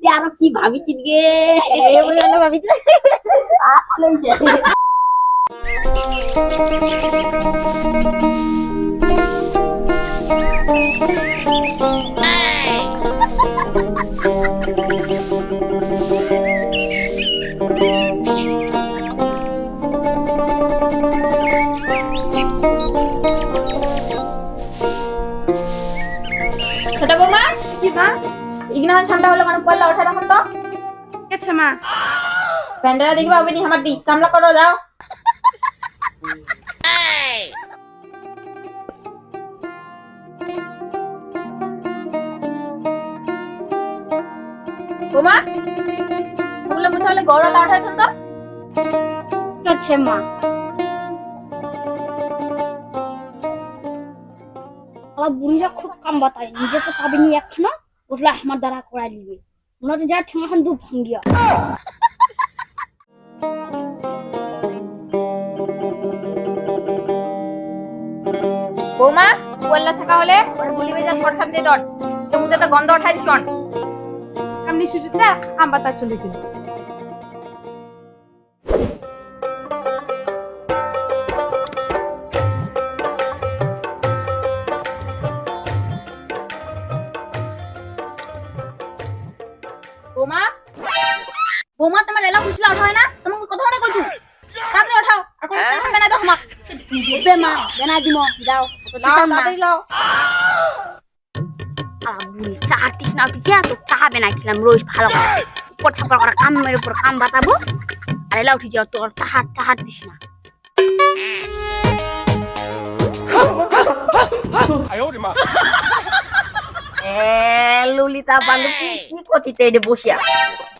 তুই আরও কি ভাবিছিস গে? ভাবিছিস ছোট বৌমা? কি মা? ইগনা ঠান্ডা হলো মানে পয়লা ওঠা রাখুন তো। আছে মা। প্যান্ডেলা দেখবা হবে নি আমার দি কামলা করো যাও। মুছে হলে গড়লা ওঠাই তো। ঠিক মা। আমার বুড়িরা খুব কাম বাতায় নিজে তো পাবেনি এখনও। ওগুলো আমার দ্বারা করাই দিবে। মনে হচ্ছে যা ঠেঙাখান দু ভাঙ্গিয়া। বৌমা কুয়াল্লা শাখা হলে ওর গুলি বেজার ফরসাম দিয়ে দন তো মুতে তো গন্ধ ওঠাই দিছন আমি সুচিত্রা কাম বাতা চলে গেল। উঠাও আর কোনো টাকা বেনা দাও আমার বেমা বেনা দিমো যাও লাও তাড়াতাড়ি লাও আর কাম বাতাবো আরে লাউ উঠেছে তোর চাহার চাহার দিস ওরে মা ললিতা বান্ধবী কি করছিস এটা বসিয়া?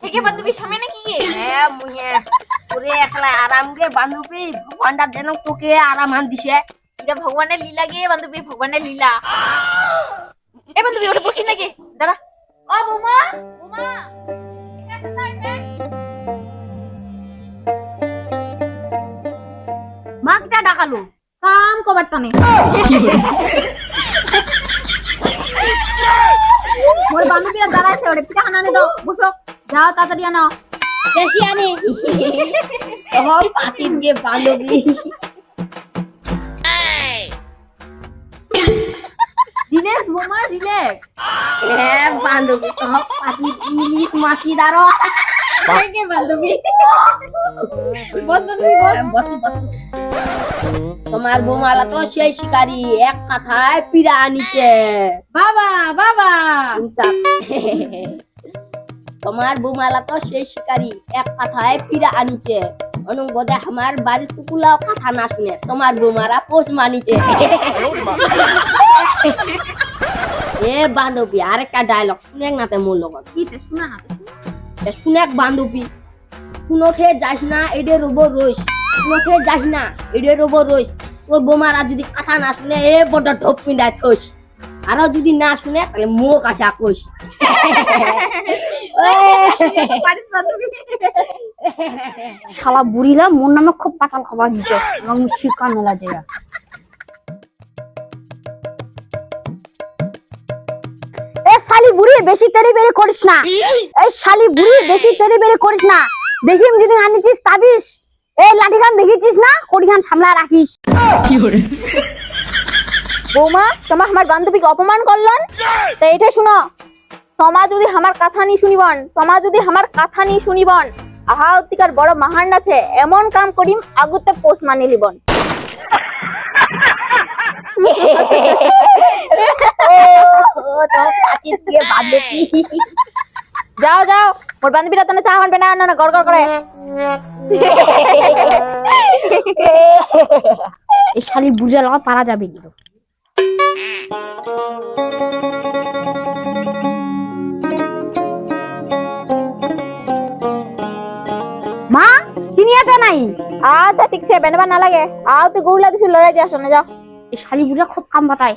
থেকে বান্ধবী সামনে নাকি হ্যাঁ মুহে। ওরে একলা আরাম গে বান্ধবী ভগবানটা যেন তোকে আরাম হান দিছে। এটা ভগবানের লীলা গে বান্ধবী ভগবানের লীলা। এ বান্ধবী ওটা বসি নাকি? দাঁড়া। ও বৌমা বৌমা এখানে আসো তো, এখানে। মা কিটা ডাকালো? কাম কবার টানে মোর বান্ধবীরা দাঁড়াইছে ওরে পিঠা আনানে দাও বসো। যাও তাড়াতাড়ি আনো। বেশি আনে। সব পাতিন গে বান্ধবী। রিল্যাক্স বোমা রিল্যাক্স হ্যাঁ বান্ধবী সব পাতি ইংলিশ মাছি দাঁড়ো হ্যাঁ, হ্যাঁ, তোমার বোমালা তো সেই শিকারি এক কথায় পিড়া আনিছে। বাবা বাবা। তোমার বোমালা তো সেই শিকারি এক কথায় পিড়া আনিছে। আমার বাড়ির কথা না শুনে তোমার বোমারা পোষ মানিছে। এ বান্ধবী আরেকটা ডায়লগ শুনে না তে মোর লগত। কি না শুনেক বান্ধবী। শুনোঠে যাস না, এডে রব রইস শুনোঠে যাস না, এডে রব রইস তোর বোমারা যদি কথা না শুনে, এ, বড় ঢোপ পিন্দায় থইস আরও যদি না শুনে, তাহলে মুখ আসা কইস। শালা বুড়িলা মোর নামে খুব পাচাল খাবার দিচ্ছে এবং মেলা জায়গা শালি বুড়ি বেশি তেরি বেরি করিস না। এই শালি বুড়ি বেশি তেরি বেরি করিস না। দেখিম যদি আনিছিস তাবিস এই লাঠিখান দেখিছিস না? কড়িখান সামলা রাখিস। বৌমা তোমার আমার বান্ধবীকে অপমান করলেন? তো এটা শুনো তোমা যদি আমার কথা নি শুনিবন তোমা যদি আমার কথা নি শুনিবন আহা অতিকার বড় মহান আছে এমন কাম করিম আগুতে পোষ মানি লিবন যাও যাও। মোর বান্ধবীরা তানে চা আনবে না না না গড় গড় করে। এই শালি বুঝে লাগা পারা যাবে কি মা চিনিয়াটা নাই? আচ্ছা ঠিক আছে বেনবা না লাগে। আও তুই গুড়লা দিছু লড়াই যা শোনে যাও। এই শালি বুড়া খুব কাম বাতায়।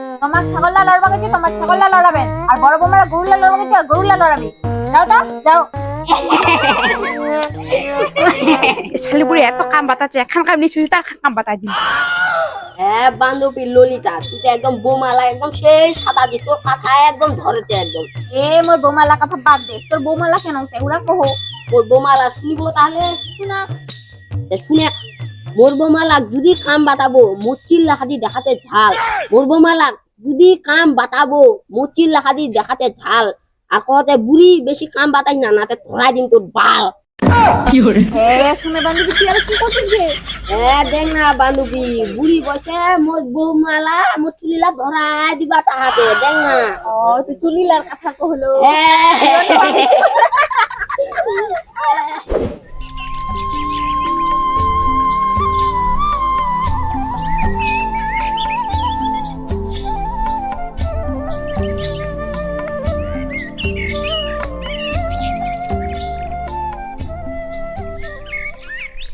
তোমার ছাগলটা লড়বা গেছে তোমার ছাগলটা লড়াবেন আর বড় বোমারা গরুলা লড়বা গেছে গরুলা লড়াবি। যাও তো যাও। শালি বুড়ি এত কাম বাতাচ্ছে এখান কাম নিশ্চয়ই তার কাম বাতাই দিন হ্যাঁ বান্ধবী ললিতা তুই তো একদম বোমালা একদম সেই সাদা দি তোর কথা একদম ধরেছে একদম। এ মোর বোমালা কথা বাদ দে। তোর বোমালা কেন সেগুলা কহো। ওর বোমালা শুনব তাহলে? শোনা। তা শুনে। মোর বোমালা যদি কাম বাতাবো মুচির লাহাদি দেখাতে ঝাল। মোর বোমালা যদি কাম বাতাবো মুচির লাহাদি দেখাতে ঝাল আর কতে বুড়ি বেশি কাম বাতাই না নাতে ধরাই দিন তোর বাল শুনে বান্ধবী তুই আর কি করছিস রে হ্যাঁ দেখ না বান্ধবী বুড়ি বসে মোর বৌমালা মোর চুলিলা ধরাই দিবা তাহাতে দেখ না। ও তুই চুলিলার কথা কহলো হ্যাঁ।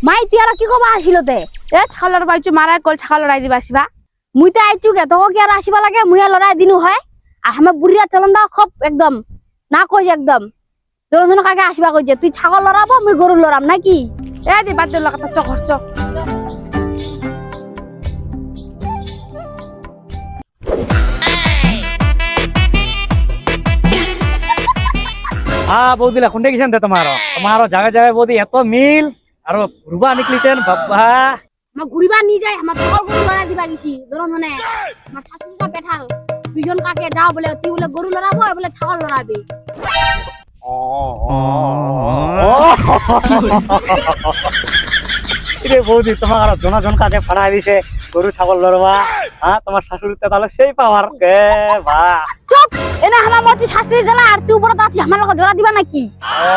মাই আর কি কবা আসিল তে? এ ছাগলের বাইচু মারাই কল, ছাগল লড়াই দিবা আসিবা। মুই তো আইছু কে তোকে কি আর আসিবা লাগে? মুই আর লড়াই দিনু হয়। আর আমার বুড়িয়া চলন দা খুব একদম। না কইছে একদম। তোর কাকে আসিবা কইছে তুই ছাগল লড়াবো মুই গরু লড়াম নাকি এ দি, বাদ দিল কথা চক চক। হ্যাঁ বৌদিলা কোনটা গেছেন তে তোমার তোমার জায়গায় জায়গায় বৌদি, এত মিল। আর রুবা নিকলিছেন বাবা। ঘুরিবা নিয়ে যায় আমার ছাগল গরু লড়াই দিবা গেছি ধরুন ধনে আমার শাশুড়িটা পেঠাল দুজন কাকে যাও বলে তুই বলে গরু লড়াবো বলে ছাগল লড়াবি রে বৌদি তোমার আর জনা জন কাকে ফাড়াই দিছে গরু ছাগল লড়বা হ্যাঁ তোমার শাশুড়িতে তাহলে সেই পাওয়ার কে বা। এনে আমার মতি শাশুড়ি জ্বালা আর তুই উপরে আছিস আমার লোক জোড়া দিবা নাকি? ও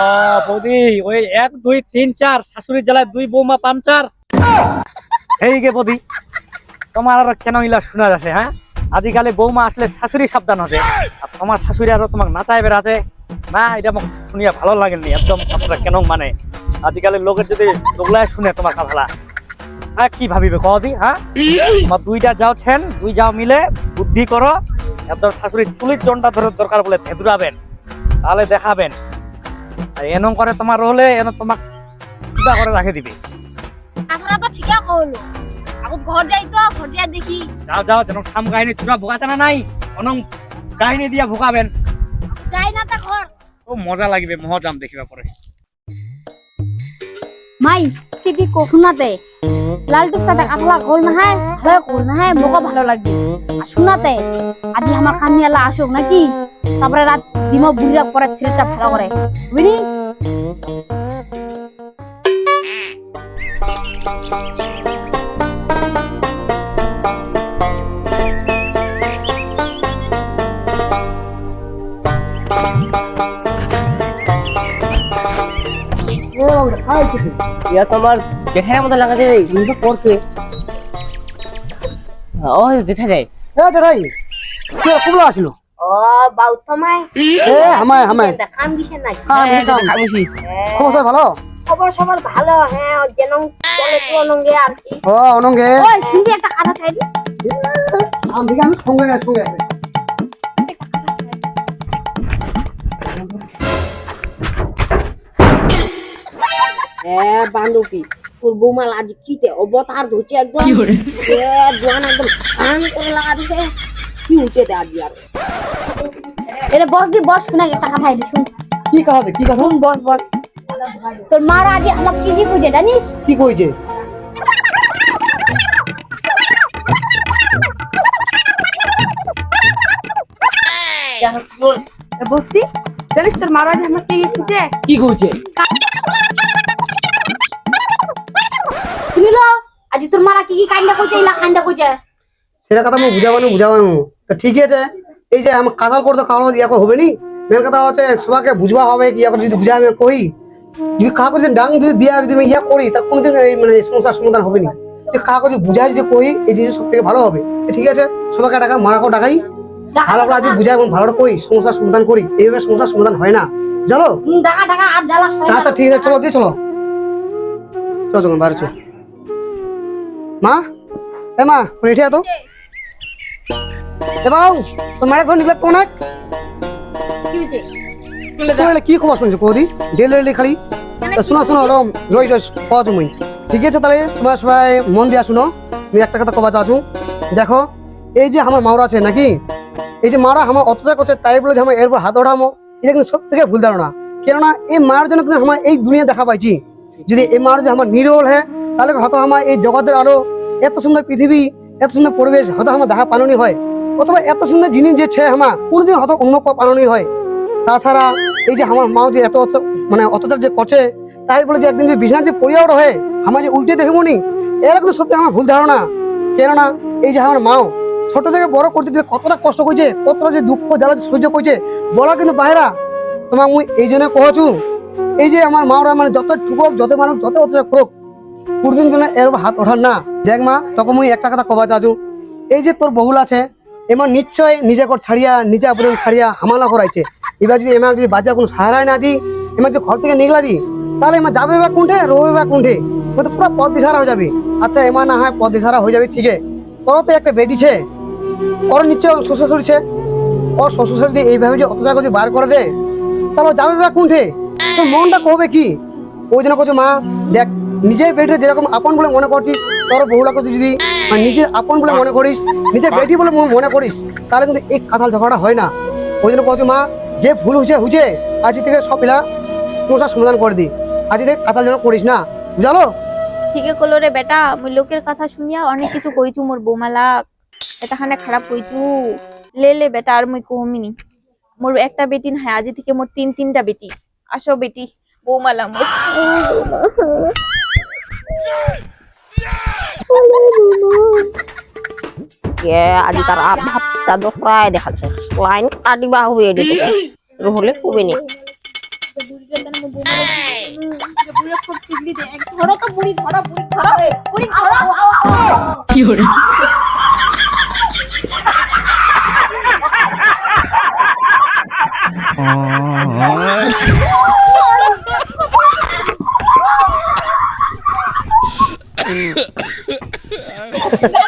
বৌদি ওই এক দুই তিন চার শাশুড়ির জেলায় দুই বৌমা পাঞ্চার এই গে বৌদি তোমার আর কেন ইলা শোনা যাচ্ছে হ্যাঁ? আজিকালি বৌমা আসলে শাশুড়ি সাবধান হচ্ছে আর তোমার শাশুড়ি আরও তোমাকে নাচাই বেড়াছে না এটা মোক শুনিয়া ভালো লাগেনি একদম আপনারা কেন মানে? আজিকালি লোকের যদি লোকলাই শুনে তোমার কথালা হ্যাঁ কি ভাবিবে কদি হ্যাঁ? তোমার দুইটা যাও ছেন দুই যাও মিলে বুদ্ধি করো একদম শাশুড়ির চুলির জনটা ধরে দরকার বলে থেদুরাবেন। তাহলে দেখাবেন। আর এনম করে তোমার হলে এন তোমাক কিবা করে রাখে দিবে। আপনারা তো ঠিকই কইলো। আগত ঘর যাই তো ঘর যাই দেখি। যাও যাও যেন সাম কাহিনী তোমরা ভোগাতে না নাই অনং কাহিনী দিয়া ভোগাবেন। যাই না তা ঘর। ও মজা লাগবে মহজাম দেখিবা পরে। মাই কি শোনাতে লালটুর সাথে কাতলা কল না হয় ভালো কল না হয় মোকে ভালো লাগবে আর শোনাতে আজি আমার কানিয়ালা আসুক নাকি? তারপরে রাত দিমা বুড়িরা পরে থ্রিটা ভালো করে বুঝলি ইয়া তোমার জেঠাইয়ের মতো লাগাতে কিন্তু পড়ছে ও জেঠাই এ দেখাই কে কুবলা আসিল? ও বাউ তোমায় এ হামায় হামায়। কাম দিছে না হ্যাঁ বুঝলাম। খামিছি খবর সব ভালো? খবর সবার ভালো হ্যাঁ যেন চলে তো অনঙ্গে আর কি। ও অনঙ্গে ওই শুনবি একটা কথা চাইলি আমি আমি সঙ্গে সঙ্গে হ্যাঁ বান্ধবী। তোর বৌমাল আজ কিতে? অবতার ধরছে একদম। জোয়ান একদম টান করে লাগা দিছে। কি হচ্ছে তে আজ আর? এটা বস দি বস শুনে কথা আইলি শুন। কি কথা কি কথা? শুন বস বস। তোর মার আজ আমার কি কি কইছে জানিস? কি কইছে? বসতি জানিস তোর মারা যে আমার কি খুঁজে কি কইছে? কি কি কাইন্ডা কইছে ইলা কাইন্ডা কইছে সেটা কথা আমি বুঝাবানো বুঝাবানো তো ঠিক আছে এই যে আমার কাতাল করতে কারও ইয়া করে হবে নি মেন কথা হচ্ছে সবাইকে বুঝবা হবে কি ইয়া করে যদি বুঝা আমি কই। যদি কাউকে যদি ডাং যদি দিয়া যদি আমি ইয়া করি তা কোনোদিন এই মানে সমস্যার সমাধান হবে না যে কাউকে যদি বুঝাই যদি কই এই জিনিস সব থেকে ভালো হবে। ঠিক আছে সবাইকে টাকা মারাকেও টাকাই ভালো করে আজ বুঝাই এবং ভালো করে কই সমস্যার সমাধান করি এইভাবে সমস্যার সমাধান হয় না। না। আচ্ছা ঠিক আছে চলো দিয়ে চলো। চ যখন বাইরে চ মা? এ মা তো এ বাউ তোর মায়ের ঘর নিকলে কোন কি খবর শুনছো কৌদি ডেলি ডেলি খালি। তা শোনো শোনো রম রই রই পাওয়া তুমি ঠিক আছে তাহলে তোমার সবাই মন দিয়া শুনো। আমি একটা কথা কবা চাচ্ছু দেখো এই যে আমার মাওরা আছে নাকি? এই যে মারা আমার অত্যাচার করছে তাই বলে যে আমার এরপর হাত ওঠামো এটা কিন্তু সব থেকে ভুল ধারণা। কেননা এই মার জন্য কিন্তু আমার এই দুনিয়া দেখা পাইছি। যদি এই যদি আমার নিরোল হয়, তাহলে হয়তো আমার এই জগতের আরও এত সুন্দর পৃথিবী, এত সুন্দর পরিবেশ, হয়তো আমার দেখা পালনই হয়। অথবা এত সুন্দর জিনিস যে ছে আমার, কোনোদিন হয়তো অন্য পালনই হয়। তাছাড়া এই যে আমার মা যে এত মানে অত্যাচার যে করছে, তাই বলে যে একদিন যে বিছানা যে পড়িয়াও রহে আমার যে উল্টে দেখব নি, এরা কিন্তু সত্যি আমার ভুল ধারণা। কেননা এই যে আমার মাও, ছোট থেকে বড় করতে যে কতটা কষ্ট করছে, কতটা যে দুঃখ, জ্বালা সহ্য করছে, বলা কিন্তু বাইরা তোমার মুই এই জন্য কহছু এই যে আমার মাওরা মানে যত ঠুকক যত মানুষ, যত অত্যাচার করুক, কোনদিন জন্য এর উপর হাত ওঠার না। দেখ মা তখন মুই একটা কথা কবা চাচু এই যে তোর বহুল আছে, এমন নিশ্চয় নিজে কর ছাড়িয়া, নিজে আপন ছাড়িয়া হামালা করাইছে। এবার যদি এমা যদি বাচ্চা কোনো সাহারায় না দিই এমাকে যদি ঘর থেকে নিগলা দিই তাহলে এমা যাবে বা কোনঠে, রবে বা কোনঠে? তো পুরো পথ দিশারা হয়ে যাবে। আচ্ছা এমা না হয় পথ দিশারা হয়ে যাবে, ঠিক। আছে তোর তো একটা বেটিছে ওর নিশ্চয় শ্বশুর শাশুড়িছে ওর শ্বশুর যদি এইভাবে যে অত্যাচার করে বার করে দে, তাহলে যাবে বা কোনঠে? তোর মনটা কবে কি? ওই জন্য করছ মা, দেখ, নিজের বেটে যেরকম আপন বলে মনে করছিস, তোর বহুলাকে তুই যদি নিজের আপন বলে মনে করিস, নিজের বেটি বলে মনে করিস, তাহলে কিন্তু এই কাঁথাল ঝগড়া হয় না। ওই জন্য করছ মা, যে ভুল হয়েছে হয়েছে, আজ থেকে সব পিলা সমস্যার সমাধান করে দি। আজ থেকে কাঁথাল যেন করিস না। বুঝালো? ঠিকে কলো রে বেটা মুই লোকের কথা শুনিয়া অনেক কিছু কইছু মোর বৌমালাক এটাখানে খারাপ কইছু লে লে বেটা, আর মুই কমিনি। মোর একটা বেটি না আজি থেকে মোর তিন, তিনটা বেটি। আসো বেটি, বৌমালা আজি তার ভাবটা দোসরাই দেখাচ্ছে। লাইন কাটিবা হবে এদিকে নহলে কবে নি ধরো তো বুড়ি ধরো বুড়ি ধরো বুড়ি ধরো that